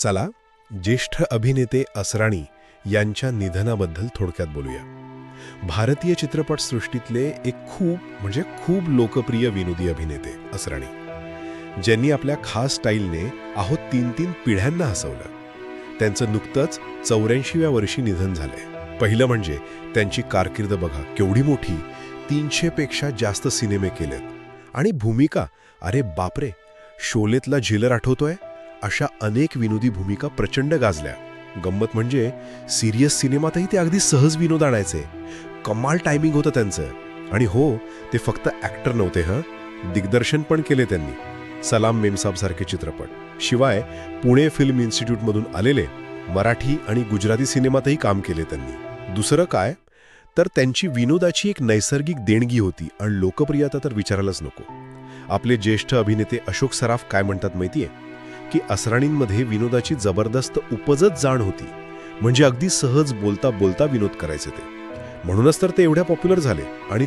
चला ज्येष्ठ अभिनेते असराणी यांच्या निधनाबद्दल थोडक्यात बोलूया. भारतीय चित्रपटसृष्टीतले एक खूप म्हणजे खूप लोकप्रिय विनोदी अभिनेते असराणी ज्यांनी आपल्या खास स्टाईलने आहो तीन तीन पिढ्यांना हसवलं. त्यांचं नुकतंच चौऱ्याऐंशीव्या वर्षी निधन झालंय. पहिलं म्हणजे त्यांची कारकीर्द बघा केवढी मोठी तीनशेपेक्षा जास्त सिनेमे केलेत. आणि भूमिका अरे बापरे शोलेतला झिलर आठवतोय? अशा अनेक विनोदी भूमिका प्रचंड गाजल्या. गंमत म्हणजे सिरियस सिनेमातही ते अगदी सहज विनोद आणायचे. कमाल टायमिंग होतं त्यांचं. आणि हो ते फक्त ॲक्टर नव्हते हं? दिग्दर्शन पण केले त्यांनी. सलाम मेमसाबसारखे चित्रपट. शिवाय पुणे फिल्म इन्स्टिट्यूटमधून आलेले मराठी आणि गुजराती सिनेमातही काम केले त्यांनी. दुसरं काय? तर त्यांची विनोदाची एक नैसर्गिक देणगी होती आणि लोकप्रियता तर विचारायलाच नको. आपले ज्येष्ठ अभिनेते अशोक सराफ काय म्हणतात माहितीये? की असराणींमध्ये विनोदाची जबरदस्त उपजत जाण होती. म्हणजे अगदी सहज बोलता बोलता विनोद करायचे ते. म्हणूनच तर ते एवढ्या पॉप्युलर झाले आणि